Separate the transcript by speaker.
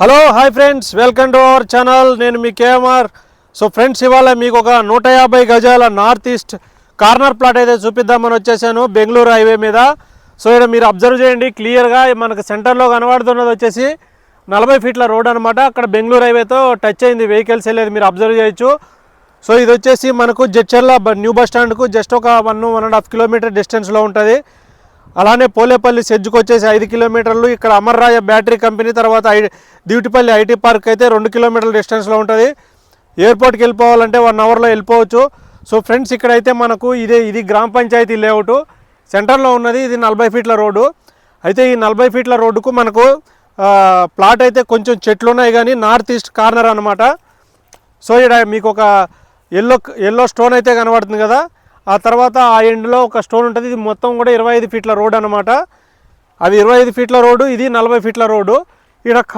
Speaker 1: Hello hi friends welcome to our channel నేను మీ KMR. So friends ఇవాళ మీకు ఒక నూట యాభై గజాల నార్త్ ఈస్ట్ కార్నర్ ప్లాట్ అయితే చూపిద్దామని వచ్చేసాను బెంగళూరు హైవే మీద. సో ఇక్కడ మీరు అబ్జర్వ్ చేయండి క్లియర్గా మనకు సెంటర్లో కనబడుతున్నది వచ్చేసి నలభై ఫీట్ల రోడ్ అనమాట అక్కడ బెంగళూరు హైవేతో టచ్ అయింది వెహికల్స్ వెళ్ళేది మీరు అబ్జర్వ్ చేయొచ్చు. సో ఇది వచ్చేసి మనకు జడ్చర్ల బ- న్యూ బస్ స్టాండ్కు జస్ట్ ఒక one one and half kilometre డిస్టెన్స్లో ఉంటుంది. అలానే పోలేపల్లి సెజ్జుకు వచ్చేసి ఐదు కిలోమీటర్లు ఇక్కడ అమర్రాయ బ్యాటరీ కంపెనీ తర్వాత ఐ దివిటిపల్లి ఐటీ పార్క్ అయితే రెండు కిలోమీటర్ల డిస్టెన్స్లో ఉంటుంది. ఎయిర్పోర్ట్కి వెళ్ళిపోవాలంటే వన్ అవర్లో వెళ్ళిపోవచ్చు. సో ఫ్రెండ్స్ ఇక్కడైతే మనకు ఇదే ఇది గ్రామ పంచాయతీ లేఅవుట్. సెంటర్లో ఉన్నది ఇది నలభై ఫీట్ల రోడ్డు. అయితే ఈ నలభై ఫీట్ల రోడ్డుకు మనకు ప్లాట్ అయితే కొంచెం చెట్లు ఉన్నాయి కానీ నార్త్ ఈస్ట్ కార్నర్ అనమాట సో ఇక్కడ మీకు ఒక ఎల్లో ఎల్లో స్టోన్ అయితే కనబడుతుంది కదా. ఆ తర్వాత ఆ ఎండ్లో ఒక స్టోన్ ఉంటుంది. ఇది మొత్తం కూడా ఇరవై ఐదు ఫీట్ల రోడ్ అనమాట అది ఇరవై ఐదు ఫీట్ల రోడ్డు ఇది నలభై ఫీట్ల రోడ్డు. ఇక్కడ